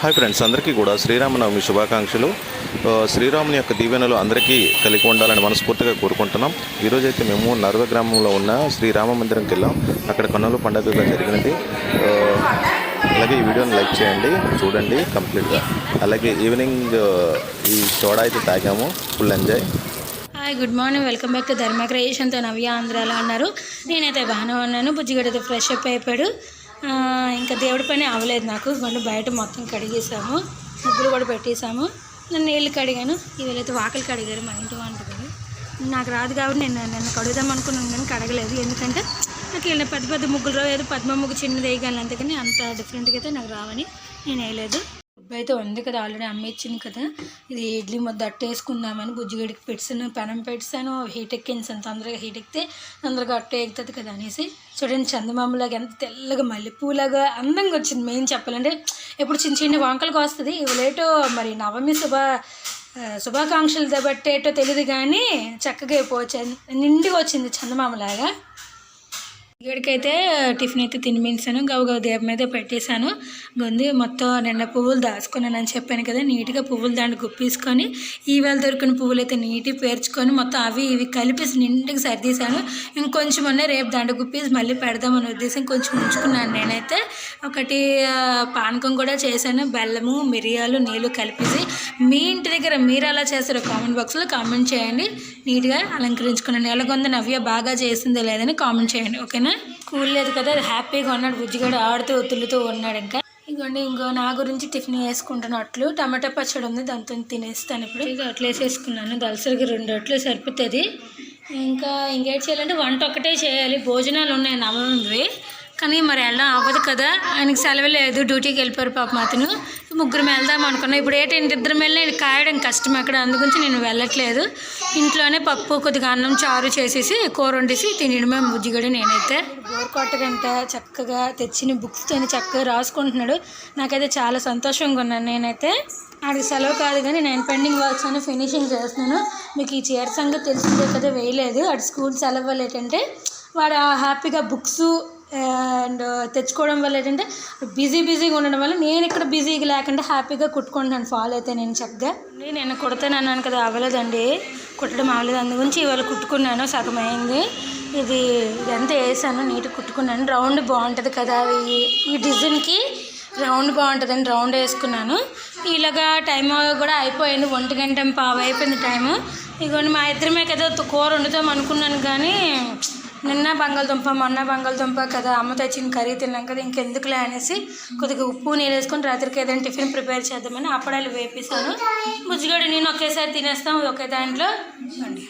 Hi friends అందరికీ కూడా శ్రీరామనవమి శుభాకాంక్షలు. శ్రీరాముని యొక్క దీవెనలు అందరికీ కలిగి ఉండాలని మనస్ఫూర్తిగా కోరుకుంటున్నాం. ఈరోజైతే మేము నర్వ గ్రామంలో ఉన్న శ్రీరామ మందిరంకి వెళ్ళాం. అక్కడ కన్నుల పండుగగా జరిగినది. అలాగే ఈ వీడియోని లైక్ చేయండి చూడండి కంప్లీట్గా. అలాగే ఈవినింగ్ ఈ సోడా అయితే తాగాము. Full enjoy. Hi good morning. Welcome back to Dharma క్రియేషన్తో నవ్య ఆంధ్రాలో అన్నారు నేనైతే బాగానే ఉన్నాను. బుజ్జిగడైతే ఫ్రెష్ అప్ అయిపోయాడు. ఇంకా దేవుడి పని అవ్వలేదు నాకు. మళ్ళీ బయట మొత్తం కడిగేసాము ముగ్గులు కూడా పెట్టేసాము నేను నీళ్ళు కడిగాను. వీళ్ళైతే వాకలు కడిగారు మా ఇంటి వంటలు నాకు రాదు కాబట్టి నేను నన్ను కడుగుదాం అనుకున్నాను కానీ కడగలేదు. ఎందుకంటే నాకు వెళ్ళిన పెద్ద పెద్ద ముగ్గులు ఏదో పద్మ ముగ్గు చిన్నది వేయగలను. అంతేకాని అంత డిఫరెంట్గా అయితే నాకు రావని నేను వేయలేదు. ఫుడ్ అయితే ఉంది కదా ఆల్రెడీ అమ్మిచ్చింది కదా. ఇది ఇడ్లీ ముద్ద అట్ట వేసుకుందామని బుజ్జిగడికి పెట్టాను పెనం పెట్టాను హీట్ ఎక్కించాను తొందరగా హీట్ ఎక్కితే తొందరగా అట్ట ఎక్కుతుంది కదా అనేసి. చూడండి చందమామలాగా ఎంత తెల్లగా మల్లెపూలాగా అందంగా వచ్చింది మెయిన్ చెప్పాలంటే. ఇప్పుడు చిన్న చిన్న వంకలకు వస్తుంది. ఇవి లేటో మరి నవమి శుభ శుభాకాంక్షలు బట్టేటో తెలియదు కానీ చక్కగా అయిపోవచ్చు. నిండి వచ్చింది చందమామలాగా. ఇక్కడికైతే టిఫిన్ అయితే తినిపించాను. గవ గవ దేవ మీద పెట్టేశాను. గొంది మొత్తం నిన్న పువ్వులు దాచుకున్నానని చెప్పాను కదా నీట్గా పువ్వులు దాన్ని గుప్పించుకొని ఈవేళ దొరికిన పువ్వులు అయితే నీట్గా పేర్చుకొని మొత్తం అవి ఇవి కలిపేసి నిండుగా సర్దీశాను. ఇంకొంచెం ఉన్నాయి రేపు దాంట్లో గుప్పేసి మళ్ళీ పెడదామని ఉద్దేశం కొంచెం ఉంచుకున్నాను నేనైతే. ఒకటి పానకం కూడా చేశాను. బెల్లము మిరియాలు నీళ్ళు కలిపేసి మీ ఇంటి దగ్గర మీరు అలా చేస్తారో కామెంట్ బాక్స్లో కామెంట్ చేయండి. నీట్గా అలంకరించుకున్నాను. ఎలాగొంది నవ్య? బాగా చేసిందో లేదని కామెంట్ చేయండి. ఓకేనా? కూల్ లేదు కదా అది హ్యాపీగా ఉన్నాడు బుజ్జిగాడు ఆడుతూ ఒత్తులుతూ ఉన్నాడు ఇంకా. ఇదిగోండి ఇంకో నా గురించి టిఫిన్ వేసుకుంటున్నట్లు టమాటా పచ్చడి ఉంది దాంతో తినేస్తాను ఇప్పుడు. ఇక అట్లా వేసేసుకున్నాను దలసరికి రెండు అట్లు సరిపోతుంది. ఇంకా ఇంకేం చేయాలంటే వంట ఒక్కటే చేయాలి. భోజనాలు ఉన్నాయి నమ్మవి కానీ మరి వెళ్ళడం అవ్వదు కదా ఆయనకి సెలవు లేదు డ్యూటీకి వెళ్ళిపోయారు పాపం అతను. ముగ్గురు వెళ్దాం అనుకున్నా. ఇప్పుడు ఏంటంటే ఇద్దరు వెళ్ళినా నేను కాయడం కష్టం అక్కడ అందుగురించి నేను వెళ్ళట్లేదు. ఇంట్లోనే పప్పు కొద్దిగా అన్నం చారు చేసేసి కూర వండేసి తినడమే బుజ్జిగడు నేనైతే. గోరుకొట్టగంట చక్కగా తెచ్చిన బుక్స్తో చక్కగా రాసుకుంటున్నాడు. నాకైతే చాలా సంతోషంగా ఉన్నాను నేనైతే. ఆడికి సెలవు కాదు కానీ నేను పెండింగ్ వర్క్స్ అని ఫినిషింగ్ చేస్తున్నాను. మీకు ఈ చీర సంగతి తెలిసిందే కదా వేయలేదు. అటు స్కూల్ సెలవు ఏంటంటే వాడు ఆ హ్యాపీగా బుక్స్ అండ్ uh, తెచ్చుకోవడం వల్ల ఏంటంటే బిజీ బిజీగా ఉండడం వల్ల నేను ఇక్కడ బిజీగా లేకుండా హ్యాపీగా కుట్టుకుంటున్నాను. ఫాలో అయితే నేను చక్కగా. నేను కుడతాను అన్నాను కదా అవ్వలేదండి. కుట్టడం అవ్వలేదు. అందుగురించి ఇవాళ కుట్టుకున్నాను సగం అయింది ఇది ఇదంతా వేసాను నీట్గా కుట్టుకున్నాను. రౌండ్ బాగుంటుంది కదా ఈ ఈ డిజైన్కి రౌండ్ బాగుంటుందని రౌండ్ వేసుకున్నాను. ఇలాగా టైం కూడా అయిపోయింది ఒంటి గంట పావు అయిపోయింది టైము. ఇదిగోండి మా ఇద్దరమే కదా కూర వండుతాం అనుకున్నాను కానీ నిన్న బంగాళదుంప మొన్న బంగాళదుంప కదా అమ్మ తెచ్చిన కర్రీ తిన్నాం కదా ఇంకెందుకులే అనేసి కొద్దిగా ఉప్పు నీళ్ళు వేసుకొని రాత్రికి ఏదైనా టిఫిన్ ప్రిపేర్ చేద్దామని అప్పడాలు వేపేసాను ముజ్జిగడు నేను ఒకేసారి తినేస్తాం ఒకే దాంట్లో. ఇవ్వండి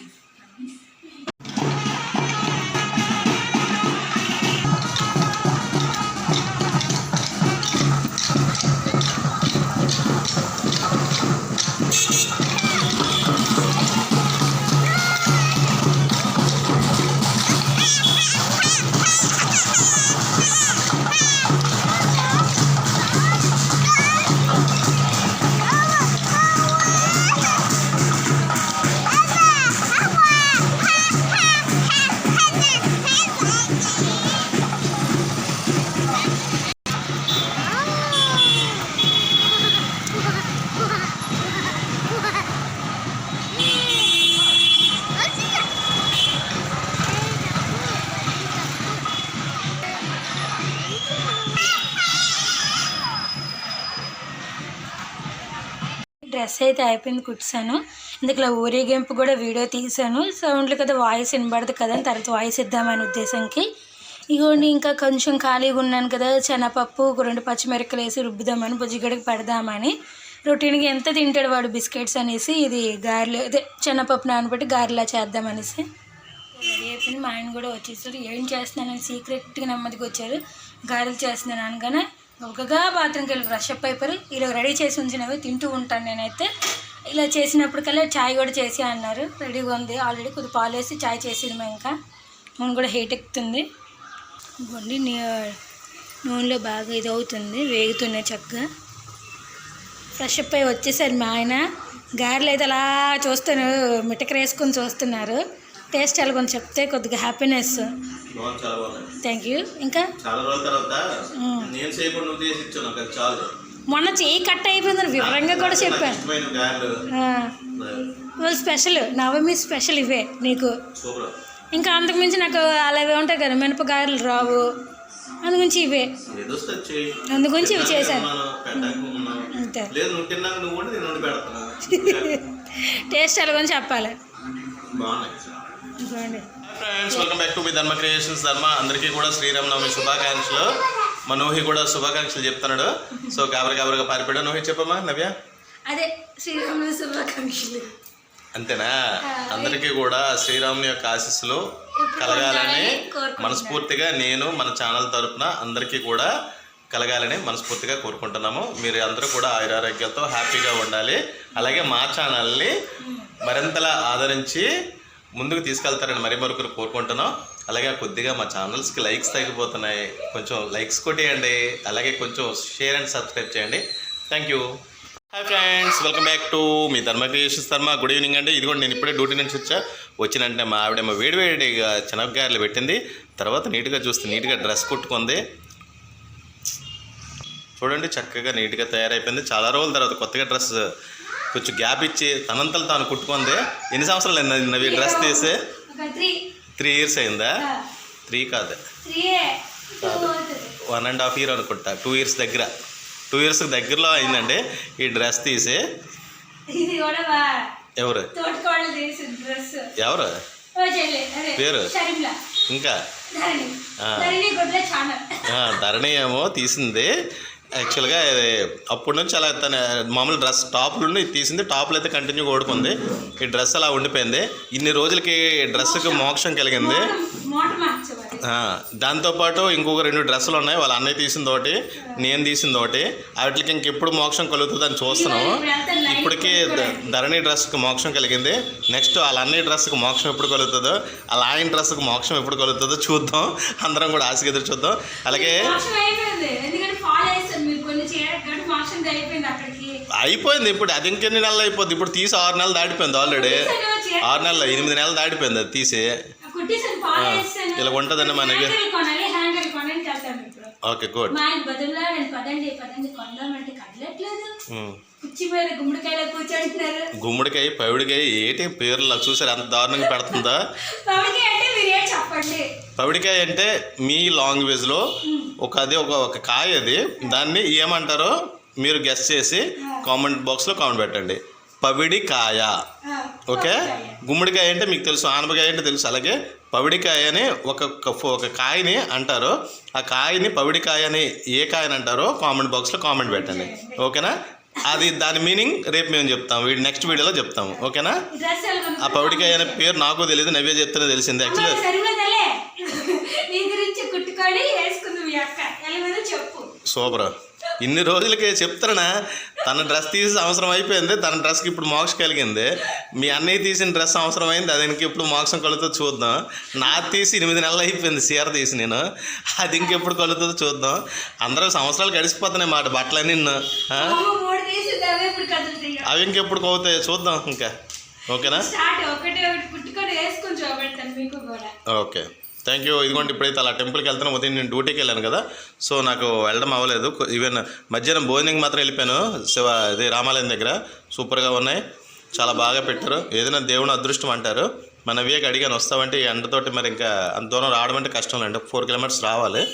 డ్రెస్ అయితే అయిపోయింది కుట్టాను ఇందులో ఊరేగింపు కూడా వీడియో తీసాను సౌండ్లు కదా వాయిస్ వినబడదు కదా అని తర్వాత వాయిస్ ఇద్దామని ఉద్దేశంకి. ఇగోండి ఇంకా కొంచెం ఖాళీగా ఉన్నాను కదా శనగపప్పు రెండు పచ్చిమిరకలు వేసి రుబ్బుదామని బుజ్జిగడికి పెడదామని. రొటీన్గా ఎంత తింటాడు వాడు బిస్కెట్స్ అనేసి ఇది గారెలు అదే శనగపప్పు నానబెట్టి గారెలా చేద్దామనేసి. రెడీ అయిపోయింది. మా ఆయన కూడా వచ్చేసారు ఏం చేస్తున్నానని సీక్రెట్గా నెమ్మదిగా వచ్చారు గారెలు చేస్తున్నాను అనగానే ఒకగా బాత్రూమ్కి వెళ్ళి ఫ్రెష్ అప్ అయిపోయి ఇలా రెడీ చేసి ఉంచినవి తింటూ ఉంటాను నేనైతే. ఇలా చేసినప్పటికల్లా చాయ్ కూడా చేసి అన్నారు. రెడీగా ఉంది. ఆల్రెడీ కొద్ది పాలు వేసి చాయ్ చేసినాము ఇంకా. నూనె కూడా హీట్ ఎక్కుతుంది. ఇవ్వండి నూనెలో బాగా ఇది అవుతుంది వేగుతున్నాయి చక్కగా. ఫ్రెష్ అప్ అయ్యి వచ్చేసారు మా ఆయన. గారెలు అయితే అలా చూస్తాను మిటకరేసుకొని చూస్తున్నారు. టేస్ట్ అలా కొంచెం చెప్తే కొద్దిగా హ్యాపీనెస్ బాగుంది చాలా బాగుంది థ్యాంక్ యూ ఇంకా? చాలా రోజుల తర్వాత మ్మ్. నేను చేయకుండా నువ్వు చేసి ఇచ్చావు నాకు అది చాలు. మొన్న చేయి కట్ అయిపోయిందని వివరంగా కూడా చెప్పాను. వాళ్ళు స్పెషల్ నవమి స్పెషల్ ఇవే నీకు. ఇంకా అంతకుమించి నాకు అలాగే ఉంటాయి కదా మినపకాయలు రావు. అందుగురించి ఇవే. అందుగురించి ఇవి చేశాను. అంతే. టేస్ట్ ఎలాగని చెప్పాలి. ఫ్రెండ్స్ వెల్కమ్ బ్యాక్ టు మీ ధర్మ క్రియేషన్స్ ధర్మ. అందరికీ కూడా శ్రీరామనవమి శుభాకాంక్షలు. మా నోహి కూడా శుభాకాంక్షలు చెప్తున్నాడు. సో గాబర గాబరగా పారిపోయాడు. నోహి చెప్పమ్మా నవ్య. అదే శ్రీరాముని శుభాకాంక్షలు. అంతేనా? అందరికీ కూడా శ్రీరాముని యొక్క ఆశీస్సులు కలగాలని మనస్ఫూర్తిగా నేను మన ఛానల్ తరపున అందరికీ కూడా కలగాలని మనస్ఫూర్తిగా కోరుకుంటున్నాము. మీరు అందరూ కూడా ఆయురారోగ్యాలతో హ్యాపీగా ఉండాలి. అలాగే మా ఛానల్ని మరింతలా ఆదరించి ముందుకు తీసుకెళ్తారని మరీ మరొకరు కోరుకుంటున్నాం. అలాగే కొద్దిగా మా ఛానల్స్కి లైక్స్ తగ్గిపోతున్నాయి. కొంచెం లైక్స్ కొట్టేయండి. అలాగే కొంచెం షేర్ అండ్ సబ్స్క్రైబ్ చేయండి. Thank you hi friends welcome back to me Dharma creations ధర్మ. గుడ్ ఈవినింగ్ అండి. ఇది కూడా నేను ఇప్పుడే డ్యూటీ నుంచి వచ్చా. వచ్చినంటే మా ఆవిడేమో వేడివేడిగా వేడిగా పెట్టింది. తర్వాత నీట్గా చూస్తే నీట్గా డ్రెస్ కుట్టుకుంది. చూడండి చక్కగా నీట్గా తయారైపోయింది. చాలా రోజుల తర్వాత కొత్తగా డ్రెస్ కొంచెం గ్యాప్ ఇచ్చి తనంతలు తాను కుట్టుకుంది. ఎన్ని సంవత్సరాలు అయింది? నవి డ్రెస్ తీసి? త్రీ. ఇయర్స్ అయిందా? త్రీ కాదు. వన్ అండ్ హాఫ్ ఇయర్ అనుకుంటా. టూ ఇయర్స్ దగ్గర. టూ ఇయర్స్ దగ్గరలో అయిందండి ఈ డ్రెస్ తీసి. ఎవరు? ఎవరు? పేరు? ఇంకా? ధరణి ఏమో తీసింది. యాక్చువల్గా ఇది అప్పటి నుంచి అలా తన మామూలు డ్రెస్ టాప్లు తీసింది టాప్లు అయితే కంటిన్యూ ఓడుకుంది ఈ డ్రెస్ అలా ఉండిపోయింది. ఇన్ని రోజులకి డ్రెస్కి మోక్షం కలిగింది. దాంతోపాటు ఇంకొక రెండు డ్రెస్సులు ఉన్నాయి. వాళ్ళ అన్నయ్య తీసింది ఒకటి నేను తీసింది ఒకటి వాటికి ఇంకెప్పుడు మోక్షం కలుగుతుంది అని చూస్తున్నాము ఇప్పటికీ ధరణి డ్రెస్కి మోక్షం కలిగింది. నెక్స్ట్ వాళ్ళ అన్నయ్య డ్రెస్కి మోక్షం ఎప్పుడు కలుగుతుందో వాళ్ళ ఆయన డ్రెస్కి మోక్షం ఎప్పుడు కలుగుతుందో చూద్దాం. అందరం కూడా ఆశగా ఎదురు చూద్దాం. అలాగే మోక్షం అయిపోయింది ఎందుకంటే ఫాలో చేస్తారు మీరు కొన్ని చేయడం మోక్షం అయిపోయింది ఇప్పుడు అది ఇంకెన్ని నెలలు అయిపోద్ది? ఇప్పుడు తీసి ఆరు నెలలు దాటిపోయింది ఆల్రెడీ ఆరు నెలలు ఎనిమిది నెలలు దాటిపోయింది అది తీసి. ఇలా ఉంటుందండి మనకి. Okay good. గుమ్మడికాయ పవిడికాయ ఏంటి పేర్లు? చూసారు ఎంత దారుణంగా పెడుతుందా? పవిడికాయ అంటే మీ లాంగ్వేజ్లో ఒక అది ఒక కాయ అది. దాన్ని ఏమంటారో? మీరు గెస్ట్ చేసి కామెంట్ బాక్స్లో కామెంట్ పెట్టండి. పవిడికాయ. ఓకే? గుమ్మడికాయ అంటే మీకు తెలుసు ఆనపకాయ అంటే తెలుసు. అలాగే పవిడికాయ అని ఒక ఒక- కాయని అంటారు. ఆ కాయని పవిడికాయ అని ఏ కాయని అంటారో కామెంట్ బాక్స్లో కామెంట్ పెట్టండి. ఓకేనా? అది దాని మీనింగ్ రేపు మేము చెప్తాం. వీడి నెక్స్ట్ వీడియోలో చెప్తాము. ఓకేనా? ఆ పవిడికాయ అనే పేరు నాకు తెలియదు నవ్య చెప్తేనే తెలిసింది. Actually super. ఇన్ని రోజులకి చెప్తారనా తన డ్రెస్ తీసి అవసరం అయిపోయింది తన డ్రెస్కి ఇప్పుడు మోక్షం కలిగింది. మీ అన్నయ్య తీసిన డ్రెస్ అవసరం అయింది అది ఇంకెప్పుడు మోక్షం కలుగుతుందో చూద్దాం. నా తీసి ఎనిమిది నెలలు అయిపోయింది చీర తీసి నేను అది ఇంకెప్పుడు కలుగుతుందో చూద్దాం. అందరూ సంవత్సరాలు గడిచిపోతున్నాయి మాట బట్టలన్నీ నిన్ను అవే ఇంకెప్పుడు అవుతాయి చూద్దాం ఇంకా. ఓకేనా? ఓకే. థ్యాంక్ యూ ఇదిగోండి ఇప్పుడైతే అలా టెంపుల్కి వెళ్తాను ఉదయం నేను డ్యూటీకి వెళ్ళాను కదా. సో నాకు వెళ్ళడం అవ్వలేదు. ఈవెన్ మధ్యాహ్నం భోజనంకి మాత్రం వెళ్ళిపోయాను. శివ ఇది రామాలయం దగ్గర. సూపర్గా ఉన్నాయి. చాలా బాగా పెట్టారు. ఏదైనా దేవుని అదృష్టం అంటారు. మన వివేక్ అడిగాను వస్తామంటే ఈ ఎండతోటి మరి ఇంకా అంత దూరం రావడం అంటే కష్టం లేండి. ఫోర్ కిలోమీటర్స్ రావాలి.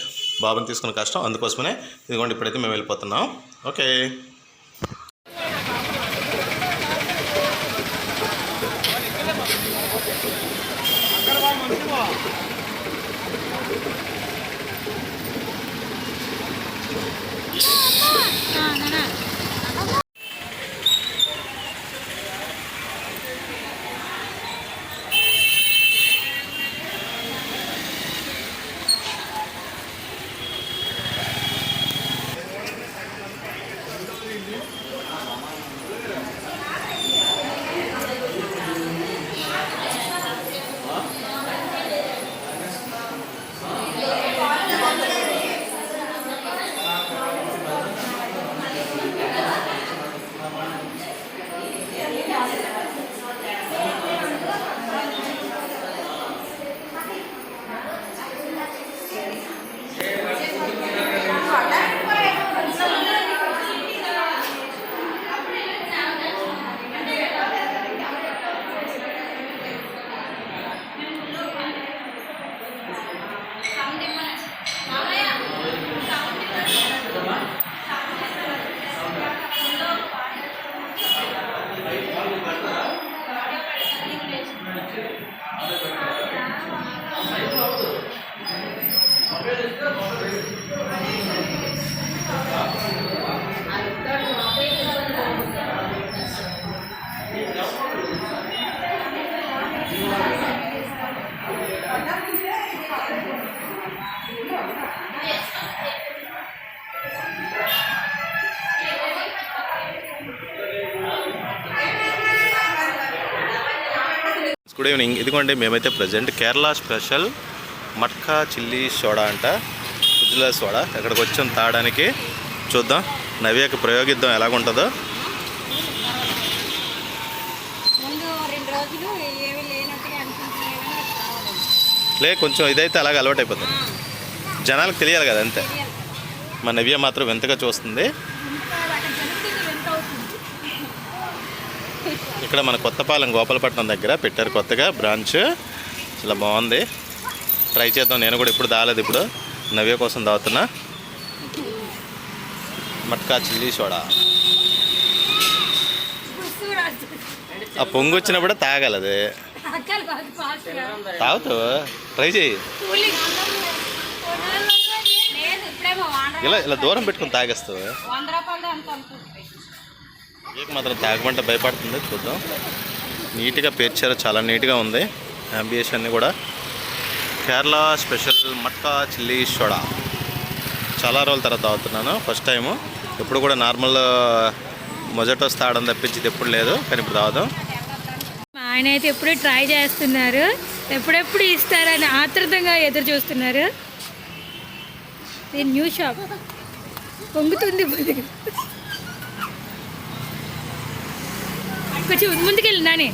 బాబుని తీసుకున్న కష్టం. అందుకోసమనే ఇదిగోండి ఇప్పుడైతే మేము వెళ్ళిపోతున్నాం. ఓకే మొబైల్ ఇస్తే మొబైల్ గుడ్ ఈవినింగ్. ఇదిగోండి మేమైతే present Kerala special matka chilli soda అంట. ఫ్రిడ్జ్లో సోడా. ఇక్కడికి వచ్చాం తాగడానికి. చూద్దాం నవ్యకి ప్రయోగిద్దాం ఎలాగుంటుందో. లే కొంచెం ఇదైతే అలాగ అలవాటు అయిపోతుంది జనాలకు తెలియాలి కదా అంతే. మా నవ్య మాత్రం వింతగా చూస్తుంది అక్కడ జరుగుతుంది ఎంత అవుతుంది ఇక్కడ మన కొత్తపాలెం గోపాలపట్నం దగ్గర పెట్టారు కొత్తగా బ్రాంచ్. చాలా బాగుంది. ట్రై చేద్దాం. నేను కూడా ఇప్పుడు తాగలేదు ఇప్పుడు. నవ్య కోసం తాగుతున్నా మట్కా చిల్లీ సోడా. ఆ పొంగు వచ్చినప్పుడు తాగాలి అది అక్కలు కాదు ఫాస్ట్గా తాగుతావు ట్రై చేయి ఇలా ఇలా దూరం పెట్టుకుని తాగేస్తావు కేక్ మాత్రం తాగమంటే భయపడుతుంది చూద్దాం. నీట్గా పేర్చారు చాలా నీట్గా ఉంది. అంబియస్ అన్నీ కూడా. Kerala special matka chilli soda. చాలా రోజుల తర్వాత తాగుతున్నాను ఫస్ట్ టైము ఎప్పుడు కూడా నార్మల్ uh, మొజటోస్ తాగడం తప్పించి ఇది ఎప్పుడు లేదు కానీ ఇప్పుడు తాగుదాం. ఆయన అయితే ఎప్పుడూ ట్రై చేస్తున్నారు. ఎప్పుడెప్పుడు ఇస్తారని ఆతృతంగా ఎదురు చూస్తున్నారు. ఇది న్యూ షాప్. పొంగుతుంది పొంగు. కొంచెం ముందుకెళ్ళి నాని.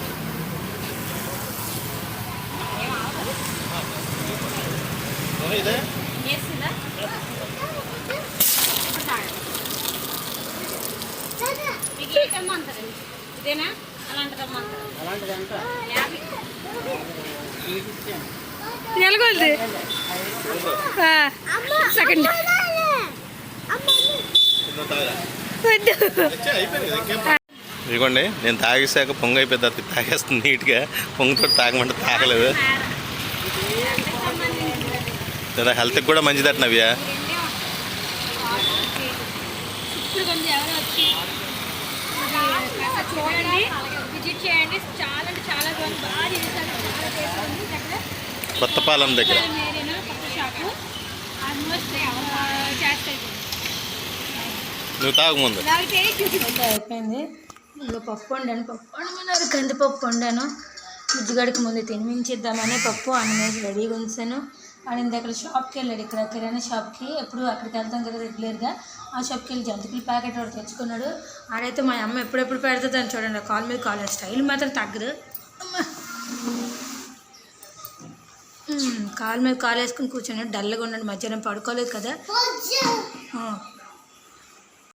ఇదేనా నెలకొల్ది సెకండ్. వద్దు. ఇదిగోండి నేను తాగేసాక పొంగు అయిపోయింది అది తాగేస్తుంది నీట్గా. పొంగుతో తాగమంటే తాగలేదు. లేదా హెల్త్కి కూడా మంచిదట నవ్య. కొత్తపాలెం దగ్గర. నువ్వు తాగు ముందు అయిపోయింది. ఇంకా పప్పు వండాను పప్పు వండమన్నారు కందిపప్పు వండాను. బుజ్జిగడికి ముందు తినిపించిద్దామని పప్పు అన్నం వేసి రెడీగా ఉంచాను. వాడు ఇందాక షాప్కి వెళ్ళాడు. ఇక్కడ కిరాణా షాప్కి ఎప్పుడు అక్కడికి వెళ్తాం కదా రెగ్యులర్గా. ఆ షాప్కి వెళ్ళి జంతికల ప్యాకెట్ ఒకటి తెచ్చుకున్నాడు. ఆడైతే మా అమ్మ ఎప్పుడెప్పుడు పెడుతుంది అని చూడండి. కాల్ మీద కాల్. స్టైల్ మాత్రం తగ్గదు. కాలు మీద కాలు వేసుకుని కూర్చొని డల్గా ఉన్నాడు. మధ్యాహ్నం పడుకోలేదు కదా.